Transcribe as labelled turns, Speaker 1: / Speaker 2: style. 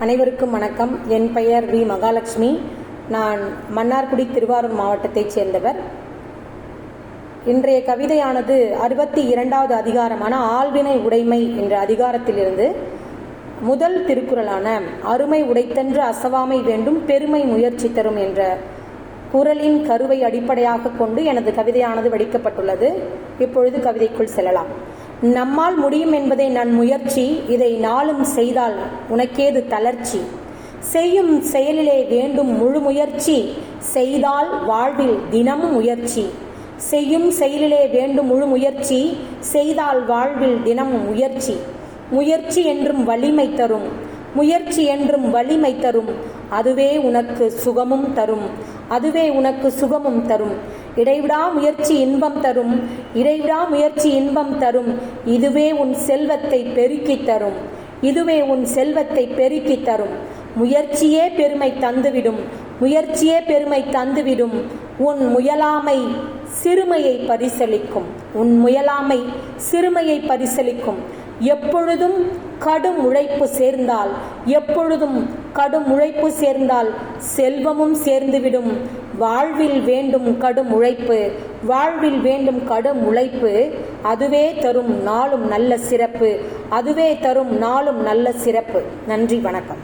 Speaker 1: அனைவருக்கும் வணக்கம். என் பெயர் வி. மகாலட்சுமி. நான் மன்னார்குடி திருவாரூர் மாவட்டத்தைச் சேர்ந்தவர். இன்றைய கவிதையானது அறுபத்தி இரண்டாவது அதிகாரமான ஆழ்வினை உடைமை என்ற அதிகாரத்திலிருந்து முதல் திருக்குறளான அருமை உடைத்தன்று அசவாமை வேண்டும் பெருமை முயற்சி தரும் என்ற குரலின் கருவை அடிப்படையாக கொண்டு எனது கவிதையானது வடிக்கப்பட்டுள்ளது. இப்பொழுது கவிதைக்குள் செல்லலாம். நம்மால் முடியும் என்பதை நான் முயற்சி இதை நாளும் செய்தால் உனக்கேது தளர்ச்சி? செய்யும் செயலிலே வேண்டும் முழு முயற்சி செய்தால் வாழ்வில் தினமும் முயற்சி. செய்யும் செயலிலே வேண்டும் முழு முயற்சி செய்தால் வாழ்வில் தினமும் முயற்சி. முயற்சி என்றும் வலிமை தரும். முயற்சி என்றும் வலிமை தரும். அதுவே உனக்கு சுகமும் தரும். அதுவே உனக்கு சுகமும் தரும். இடைவிடா முயற்சி இன்பம் தரும். இடைவிடா முயற்சி இன்பம் தரும். இதுவே உன் செல்வத்தை பெருக்கித் தரும். இதுவே உன் செல்வத்தை பெருக்கித் தரும். முயற்சியே பெருமை தந்துவிடும். முயற்சியே பெருமை தந்துவிடும். உன் முயலாமை சிறுமையை பரிசளிக்கும். உன் முயலாமை சிறுமையை பரிசளிக்கும். எப்பொழுதும் கடும் உழைப்பு சேர்ந்தால் எப்பொழுதும் கடும் உழைப்பு சேர்ந்தால் செல்வமும் சேர்ந்துவிடும். வாழ்வில் வேண்டும் கடும் உழைப்பு வாழ்வில் வேண்டும் கடும் உழைப்பு அதுவே தரும் நாளும் நல்ல சிறப்பு அதுவே தரும் நாளும் நல்ல சிறப்பு. நன்றி வணக்கம்.